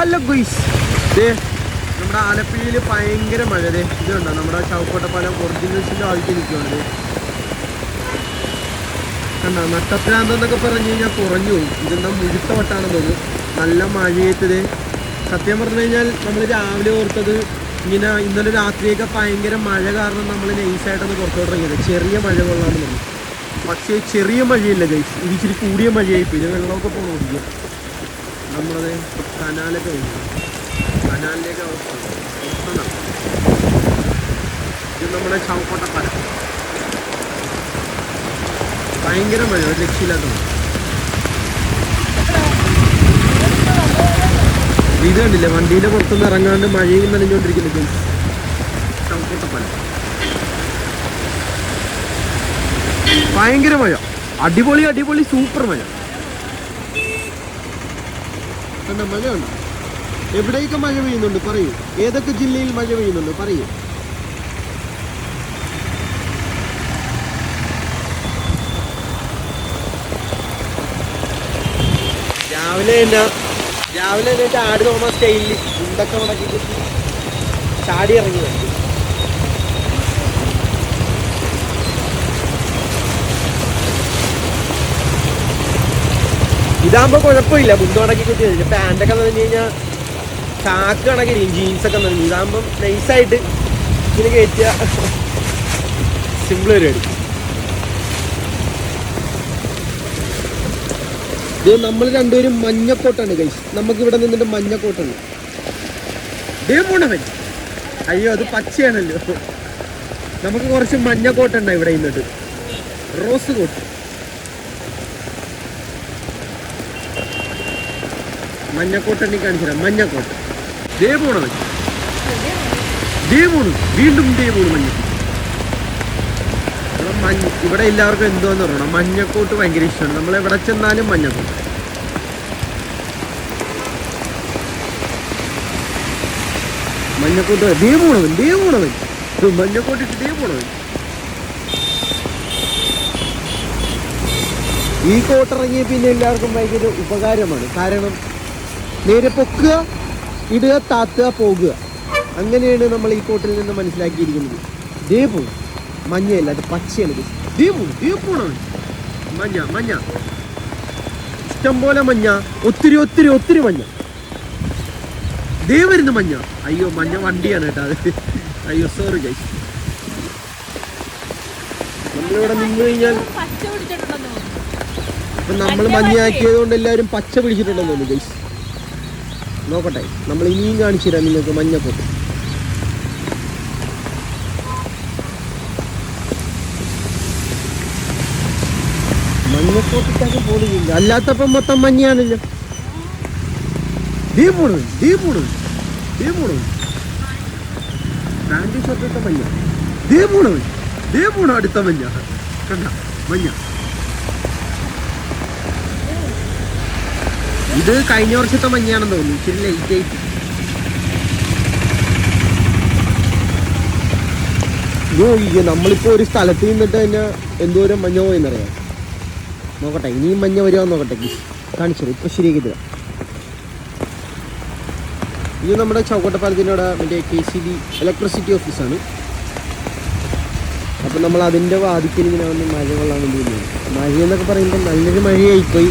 Hello guys ദേ നമ്മുടെ ആലപ്പുഴയിൽ ഭയങ്കര മഴ. ദേ ഇതുണ്ടോ നമ്മുടെ ചവക്കോട്ടപ്പാലം ഒറിജിനൽസിന്റെ ആൾക്ക് നിൽക്കുകയാണ് ദേ. കണ്ടോ? നട്ടപ്രാന്തെന്നൊക്കെ പറഞ്ഞു കഴിഞ്ഞാൽ കുറഞ്ഞു പോകും. ഇതെന്താ മുഴുത്ത വട്ടാണെന്ന് തോന്നുന്നു. നല്ല മഴയത്തത് സത്യം പറഞ്ഞു കഴിഞ്ഞാൽ നമ്മൾ രാവിലെ ഓർത്തത് ഇങ്ങനെ ഇന്നലെ രാത്രിയൊക്കെ ഭയങ്കര മഴ കാരണം നമ്മൾ നൈസായിട്ടൊന്ന് പുറത്തോട്ട് ഇറങ്ങിയത്. ചെറിയ മഴ കൊള്ളാമെന്ന് പറഞ്ഞു പക്ഷേ ചെറിയ മഴയില്ല ഗൈസ്. ഇത് ഇച്ചിരി കൂടിയ മഴയായി പോയി. ഇത് വെള്ളമൊക്കെ പോകണം നമ്മളത് കനാലൊക്കെ കഴിഞ്ഞു. കനാലിലേക്ക് അവസ്ഥ. ഇത് നമ്മുടെ ചവക്കോട്ടപ്പാലം ഭയങ്കര മഴ ഒരു രക്ഷയില്ലാത്ത മഴ. ഇത് കണ്ടില്ലേ? വണ്ടിയുടെ പുറത്തുനിന്ന് ഇറങ്ങാണ്ട് മഴയും നനഞ്ഞുകൊണ്ടിരിക്കുന്നു ചവക്കോട്ടപ്പാലം ഭയങ്കര മഴ. അടിപൊളി അടിപൊളി സൂപ്പർ മഴ. കണ്ട മഴ ഉണ്ട് എവിടെയൊക്കെ മഴ പെയ്യുന്നുണ്ട് പറയൂ. ഏതൊക്കെ ജില്ലയിൽ മഴ പെയ്യുന്നുണ്ട് പറയൂ. രാവിലെ എന്നാ രാവിലെ എന്നിട്ട് ആട് തോമസ് സ്റ്റൈലിൽ ഉണ്ടൊക്കെ മുടക്കി ചാടി ഇറങ്ങി ഇതാകുമ്പോ കുഴപ്പമില്ല. മുണ്ട് മടക്കി കുത്തി കഴിഞ്ഞാൽ പാന്റൊക്കെ എന്ന് പറഞ്ഞു കഴിഞ്ഞാൽ ചാക്ക് കണക്കിരിക്കും ജീൻസൊക്കെ നനഞ്ഞു ഇതാകുമ്പം നൈസായിട്ട് ഇങ്ങനെ കയറ്റിയ സിമ്പിൾ പരിപാടി ഇത് നമ്മൾ രണ്ടുപേരും മഞ്ഞക്കോട്ടാണ് കൈസ് നമുക്ക് ഇവിടെ നിന്നിട്ട് മഞ്ഞക്കോട്ടാണ്. ദേ പോണവൻ അയ്യോ അത് പച്ചയാണല്ലോ. നമുക്ക് കുറച്ച് മഞ്ഞക്കോട്ടുണ്ടായി ഇവിടെ ഇന്നിട്ട് റോസ് കോട്ട്. മഞ്ഞക്കോട്ട് എനിക്ക് കാണിച്ചുതരാം മഞ്ഞക്കോട്ട്. ദേവൂണ് ദേ പോണു വീണ്ടും ദേ പോണു മഞ്ഞക്കോട്ട് മഞ്ഞ ഇവിടെ എല്ലാവർക്കും എന്തോന്ന് പറയണം മഞ്ഞക്കോട്ട് ഭയങ്കര ഇഷ്ടമാണ്. നമ്മൾ എവിടെ ചെന്നാലും മഞ്ഞക്കോട്ട്. മഞ്ഞക്കോട്ട് ദേ പോണവൻ ദേ പോണവൻ മഞ്ഞക്കോട്ട് ഇട്ട് ദേ ഈ കോട്ട് ഇറങ്ങിയ പിന്നെ എല്ലാവർക്കും ഭയങ്കര ഉപകാരമാണ്. കാരണം നേരെ പൊക്കുക ഇടുക താത്തുക പോകുക അങ്ങനെയാണ് നമ്മൾ ഈ കോട്ടിൽ നിന്ന് മനസ്സിലാക്കിയിരിക്കുന്നത്. ദേ പോകും മഞ്ഞയല്ല അത് പച്ചയാണ് ദീപു ദേ പോകും ദേ മഞ്ഞ മഞ്ഞ. ഇഷ്ടം പോലെ മഞ്ഞ. ഒത്തിരി ഒത്തിരി ഒത്തിരി മഞ്ഞ. ദേ വരുന്നു മഞ്ഞ. അയ്യോ മഞ്ഞ വണ്ടിയാണ് കേട്ടോ അത്. അയ്യോ സോറി ഗൈസ് നമ്മളിവിടെ നിന്ന് കഴിഞ്ഞാൽ അപ്പൊ നമ്മൾ മഞ്ഞയാക്കിയത് കൊണ്ട് എല്ലാവരും പച്ച പിടിച്ചിട്ടുണ്ടെന്ന് തോന്നുന്നു ഗൈസ് നോക്കട്ടെ നമ്മൾ ഇനിയും കാണിച്ചു തരാം നിങ്ങൾക്ക് മഞ്ഞപ്പൊട്ട് മഞ്ഞപ്പൊട്ടിട്ടൊക്കെ പോണില്ല അല്ലാത്തപ്പം മൊത്തം മഞ്ഞയാണല്ലോ. ദീ പോണത് ദീ പോണത് ദീ പോണത് പാന്റി ഷർട്ടിട്ട മഞ്ഞ. ദേ പോണവൻ ദേ പോണ അടുത്ത മഞ്ഞ. കണ്ട മഞ്ഞ. ഇത് കഴിഞ്ഞ വർഷത്തെ മഞ്ഞാണെന്ന് തോന്നുന്നു. ഇച്ചിരി ലൈറ്റ് ആയിട്ട്. ഈ നമ്മളിപ്പോ ഒരു സ്ഥലത്ത് നിന്നിട്ട് തന്നെ എന്തോരം മഞ്ഞ പോയെന്നറിയാം? നോക്കട്ടെ ഇനിയും മഞ്ഞ വരുമോ നോക്കട്ടെ. കാണിച്ചു ഇപ്പൊ ശരിയാക്കി തരാം. ഇത് നമ്മുടെ ചൗക്കട്ടപ്പാലത്തിന്റെ അവിടെ മറ്റേ കെ സി ബി ഇലക്ട്രിസിറ്റി ഓഫീസാണ് അപ്പം നമ്മൾ അതിന്റെ വാതിക്കൽ ഇങ്ങനെ വന്ന് മഴ കൊള്ളാൻ വേണ്ടി മഴ എന്നൊക്കെ പറയുമ്പോൾ നല്ലൊരു മഴയായിപ്പോയി.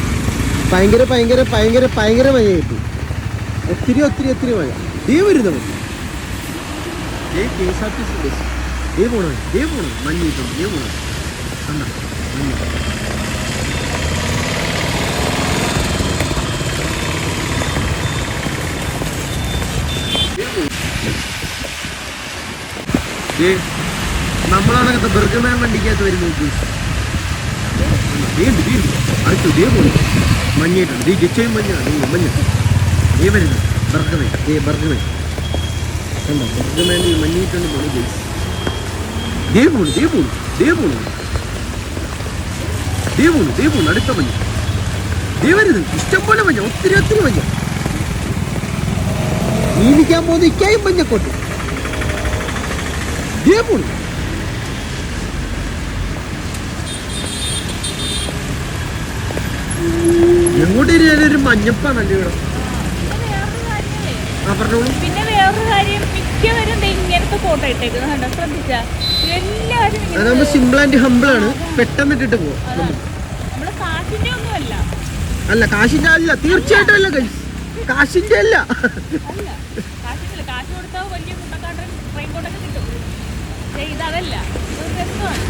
ഭയങ്കര ഭയങ്കര ഭയങ്കര ഭയങ്കര മഴയായിപ്പോയി ഒത്തിരി ഒത്തിരി ഒത്തിരി മഴ. ദേ വരുന്നവൻ ദേ K S R T C നമ്മളാണകത്ത് Burgman വണ്ടിക്കകത്ത് വരും നോക്കൂ വീണ്ടും വീണ്ടും. അടുത്തു ദേ പോണു മഞ്ഞിട്ടുണ്ട് ജിച്ചയും ദേ മഞ്ഞ. വരുന്നു. ബർഗമേ ദേ ബർഗമേ കണ്ടോ? ബർഗമേ ഈ മഞ്ഞിട്ടുണ്ട് പോണു ജയിച്ചു ദേ പോണു. ദേ പോണു ദേ അടുത്ത മഞ്ഞ. ഒത്തിരി ഒത്തിരി മഞ്ഞ. നീലിക്കാൻ പോകുന്ന ഇക്കായും മഞ്ഞക്കോട്ട്. ദേ എങ്ങോട്ട് ഇരിയാലും ഒരു മഞ്ഞപ്പാണല്ലോ ഇവിടെ കാര്യം പറഞ്ഞോളൂ. പിന്നെ വേറൊരു കാര്യം മിക്കവരും ദേ ഇങ്ങനത്തെ ഫോട്ടോ ഇട്ടേക്കുന്നത് കണ്ടോ? ശ്രദ്ധിച്ച? എല്ലാവരും ഇങ്ങനെ അതാകുമ്പോ സിമ്പിൾ ആൻഡ് ഹമ്പിൾ ആണ്. പെട്ടെന്ന് ഇട്ടിട്ട് പോകും അതാണ് നമ്മൾ കാശിന്റെ ഒന്നുമല്ല അല്ല. കാശിന്റെ അല്ല. തീർച്ചയായിട്ടും അല്ല guys. കാശിന്റെ അല്ല. അല്ല. കാശില്ല കാശ് കൊടുത്താൽ വലിയ മുണ്ടക്കാട്ടൻ ട്രെയിൻ കൊണ്ടൊക്കെ കിട്ടും. പക്ഷേ ഇതതല്ല ഇതൊരു രസമാണ്.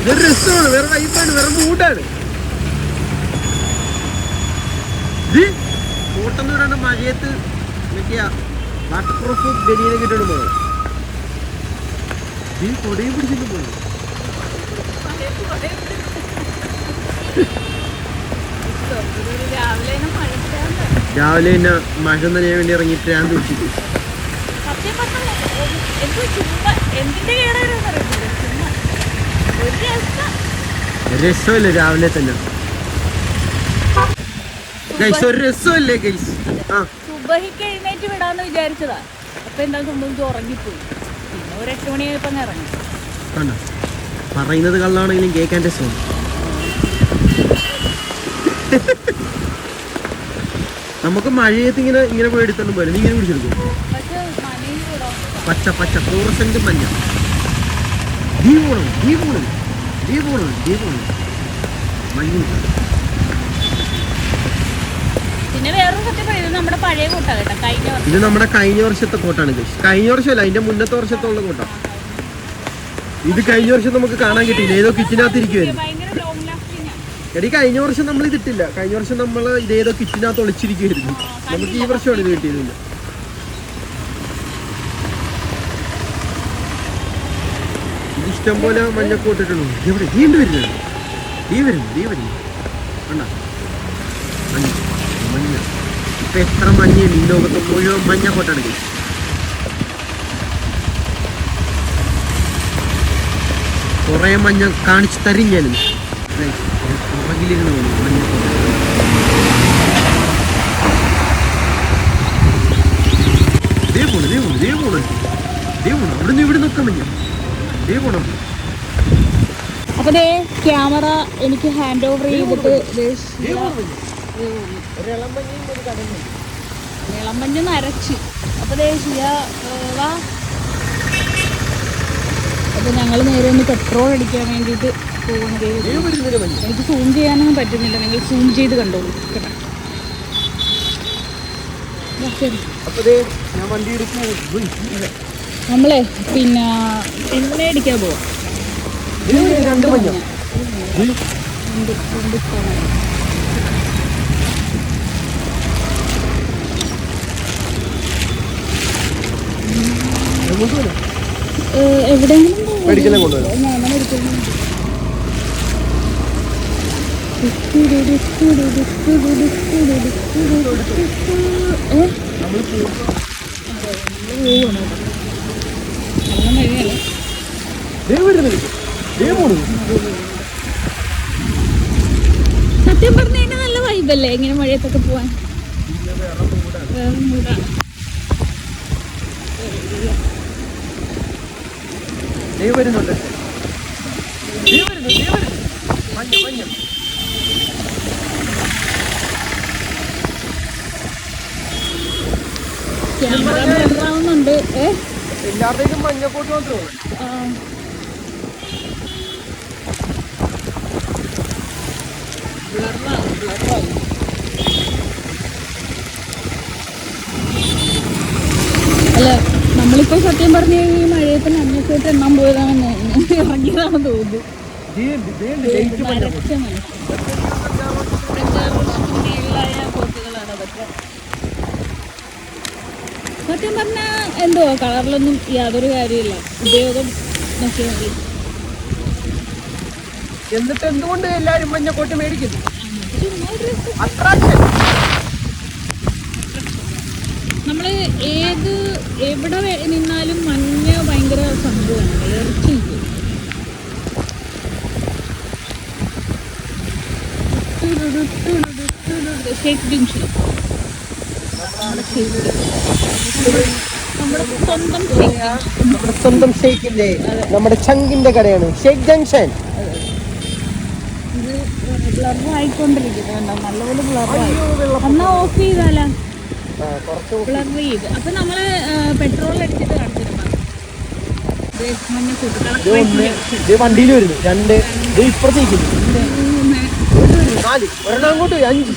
ഇതൊരു രസമാണ്. വേറെ വൈബാണ് വേറെ മൂഡാണ് കോട്ടെന്ന് പറയുന്നത് മഴയത്ത് മറ്റേ വാട്ടർ പ്രൂഫ് ബനിയനൊക്കെ കിട്ടണം പോകണം ഈ കൊടയും പിടിച്ചിട്ട് ഇതൊരു രാവിലെ തന്നെ മഴ നനയാൻ വേണ്ടി ഇറങ്ങി ഞാൻ രസം. രസമല്ലേ രാവിലെ തന്നെ. ഗൈസ് ഒരു രസമല്ലേ ഗൈസ് ആ. സുബഹിക്ക് എഴുന്നേറ്റ് വിടാന്ന് വിചാരിച്ചതാ. അപ്പൊ എന്താ സംഭവിച്ചു ഉറങ്ങിപ്പോയി. പിന്നെ ഒരു എട്ട് മണിയായപ്പോ അങ്ങ് ഇറങ്ങി. കണ്ടോ? പറയുന്നത് കള്ളാണെങ്കിലും കേൾക്കാൻ രസമാണ്. നമുക്ക് മഴയത്ത് ഇങ്ങനെ ഇങ്ങനെ പോയി എടുത്തോണ്ട് പോലെ നീ ഇങ്ങനെ പിടിച്ചെടുക്കും. പച്ച പച്ച ഫ്ലൂറസെന്റ് മഞ്ഞ. ദീപോണം ദീപോണം ദീപോണം ദീപോണം മഞ്ഞ പിന്നെ വേറൊരു സത്യം പറയുന്നത് നമ്മുടെ പഴയ കൂട്ടാ കേട്ടോ കഴിഞ്ഞ വർഷം. ഇത് നമ്മുടെ കഴിഞ്ഞ വർഷത്തെ കോട്ടാണ് ഗൈസ് കഴിഞ്ഞ വർഷമല്ല അതിന്റെ മുന്നത്തെ വർഷത്തുള്ള കോട്ട. ഇത് കഴിഞ്ഞ വർഷം നമുക്ക് കാണാൻ കിട്ടിയില്ല. ഏതോ കിച്ചനകത്ത് ഇരിക്കുവായിരുന്നു. ഭയങ്കര ലോങ് ലാസ്റ്റിംഗ് ആണ്. എടി കഴിഞ്ഞ വർഷം നമ്മൾ ഇതിട്ടില്ല കഴിഞ്ഞ വർഷം നമ്മൾ ഇതേതോ കിച്ചനകത്ത് ഒളിച്ചിരിക്കുവായിരുന്നു. നമുക്ക് ഈ വർഷമാണ് ഇത് കിട്ടിയതില്ല ഇത് ഇഷ്ടം പോലെ മഞ്ഞക്കോട്ട് ഇട്ടുള്ളൂ എവിടെ? നീണ്ടു വരുന്നത്? നീ വരുന്നു നീ വരുന്നു കണ്ട? മഞ്ഞ. ഇപ്പൊ എത്ര മഞ്ഞുണ്ട് ഈ ലോകത്ത് മുഴുവൻ മഞ്ഞ guys. കുറേ മഞ്ഞ കാണിച്ചു തരും ഞാൻ പുറകിലിരുന്ന് പോണു മഞ്ഞക്കോട്ട ദേ പോണു ദേ പോണു ദേ പോണു. ദേ പോണു. അവിടുന്ന് ഇവിടെ നിൽക്കാൻ മഞ്ഞ. ദേ പോണം. അപ്പൊ ക്യാമറ എനിക്ക് ഹാൻഡ് ഓവർ ചെയ്തിട്ട് ഇളമഞ്ഞ് നരച്ച് അപ്പൊ ദേ ഷിയ ഏ, വാ. അപ്പൊ ഞങ്ങൾ നേരെ ഒന്ന് പെട്രോൾ അടിക്കാൻ വേണ്ടിയിട്ട് പോകുന്നത് എനിക്ക് സൂം ചെയ്യാനൊന്നും പറ്റുന്നില്ല. നിങ്ങൾ സൂം ചെയ്ത് കണ്ടോളൂ കേട്ടോ. നമ്മളെ പിന്നെ എണ്ണ അടിക്കാൻ പോവാം. രണ്ട് മഞ്ഞ ദേ, രണ്ട് രണ്ട് സ്ഥലം അങ്ങോട്ട് വരാം. ഏഹ് എവിടെയെങ്കിലും പോവാം. മെഡിക്കലിൽ കൊണ്ടുവരാം. ഞാൻ മെഡിക്കലിൽ ഏഹ് നമ്മൾ പോകും. നല്ല മഴയല്ലേ ദേ പോണു സത്യം പറഞ്ഞു നല്ല വൈബല്ലേ ഇങ്ങനെ മഴയത്തൊക്കെ പോവാൻ? വേറെ മൂടാണ് ദേ വരുന്നുണ്ട്. ദേ വരുന്നു ദേ വരുന്നു. മഞ്ഞ മഞ്ഞ. എല്ലാവരുടെയും മഞ്ഞക്കോട്ട് മാത്രമേ. അല്ല? നമ്മളിപ്പോ സത്യം പറഞ്ഞു കഴിഞ്ഞാൽ ഈ മഴയത്ത് മഞ്ഞക്കോട്ട് എണ്ണാൻ പോയതാണെന്ന് ഇറങ്ങിയതാണെന്ന് തോന്നുന്നു. നരച്ച. സത്യം പറഞ്ഞാ എന്തോ കളറിലൊന്നും യാതൊരു കാര്യമില്ല. ഉപയോഗം നോക്കിയാൽ മതി. എന്നിട്ട് എന്തുകൊണ്ട് എല്ലാരും മഞ്ഞക്കോട്ട് മേടിക്കുന്നു. അട്രാക്ഷൻ നമ്മൾ ഏത് എവിടെ നിന്നാലും മഞ്ഞ് ഭയങ്കര സംഭവമാണ് ഇറച്ചി നമ്മുടെ സ്വന്തം ഷേക്ക് നമ്മുടെ സ്വന്തം ഷെയ്ക്കിന്റെ നമ്മുടെ ചങ്കിന്റെ കടയാണ് ഷേക്ക് ജംഗ്ഷൻ ഇത് ബ്ലർ ആയിക്കൊണ്ടിരിക്കുന്നു നല്ലപോലെ ബ്ലർ ആയി എന്നാ ഓഫ് ചെയ്താലാ അപ്പൊ നമ്മൾ പെട്രോൾ അടിച്ചിട്ട് കാണിച്ചിരുന്നു. വണ്ടിയിൽ വരുന്നു. രണ്ട്. ഇത് ഇപ്പുറത്തേക്ക് നാല്. ഒരെണ്ണം അങ്ങോട്ട് അഞ്ച്.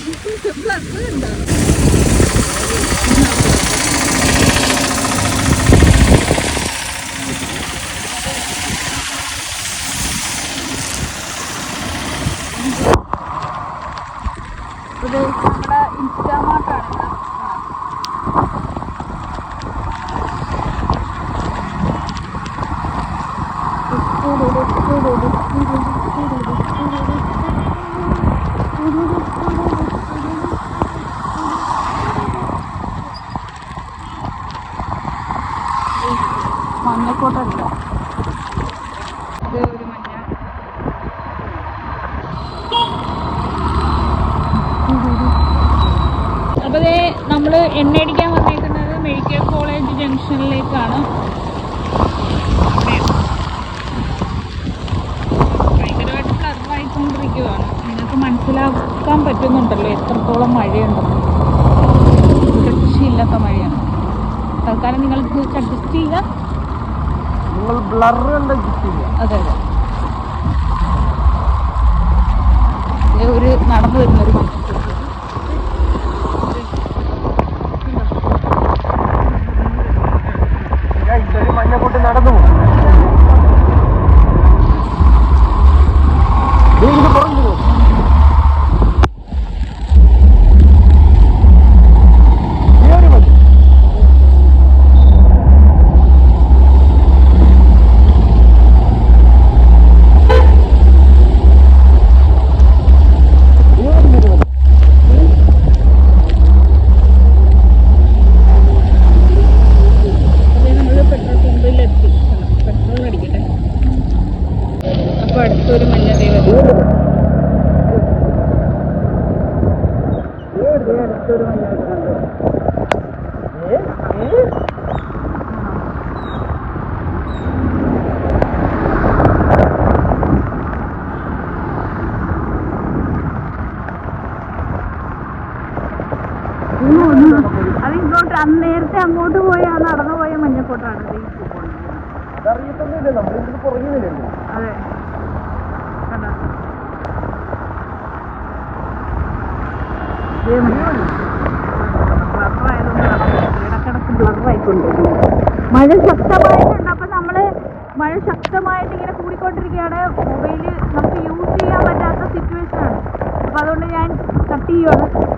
Thank നമ്മുടെ മഞ്ഞക്കോട്ടല്ല ഇത് അപ്പോൾ നമ്മൾ എണ്ണയടിക്കാൻ വന്നേക്കുന്നത് മെഡിക്കൽ കോളേജ് ജംഗ്ഷനിലേക്കാണ്. മനസ്സിലാക്കാൻ പറ്റുന്നുണ്ടല്ലോ. എത്രത്തോളം മഴയുണ്ടെന്ന് രക്ഷയില്ലാത്ത മഴയാണ്. തൽക്കാലം നിങ്ങൾ അഡ്ജസ്റ്റ് ചെയ്യുക. നിങ്ങൾ ബ്ലർ അതെ അതെ. ഒരു നടന്നു വരുന്നൊരു മനുഷ്യൻ ഇതൊരു മഞ്ഞക്കൂട്ട് നടന്നു പോകും ദേ ഇത് പുറഞ്ഞു പോകും ഈ ഒരു മതി ഈ ഒരു മതി മതി. അപ്പോൾ നമ്മൾ പെട്രോൾ പമ്പിൽ എത്തി പെട്രോൾ അടിക്കട്ടെ അപ്പോൾ അടുത്തൊരു മഞ്ഞ ദൈവം അടുത്തൊരു മഞ്ഞ ഏ? ഏ? അത് ഇങ്ങോട്ട് അന്ന് നേരത്തെ അങ്ങോട്ട് പോയി ആ നടന്നു പോയ മഞ്ഞക്കോട്ടാണ്. അതറിയത്തൊന്നുമില്ല നമ്മളിത് പുറകിലല്ലേ അതെ കണ്ടോ? ദേ മഞ്ഞ. Blur ആയതുകൊണ്ട് നടക്കില്ല. ഇടക്കിടക്ക് blur ആയിക്കൊണ്ടിരിക്കുന്നു. മഴ ശക്തമായിട്ടുണ്ട് അപ്പൊ നമ്മൾ മഴ ശക്തമായിട്ട് ഇങ്ങനെ കൂടിക്കൊണ്ടിരിക്കുകയാണ്. മൊബൈൽ നമുക്ക് യൂസ് ചെയ്യാൻ പറ്റാത്ത സിറ്റുവേഷൻ ആണ്. അപ്പൊ അതുകൊണ്ട് ഞാൻ കട്ട് ചെയ്യുവാണ്.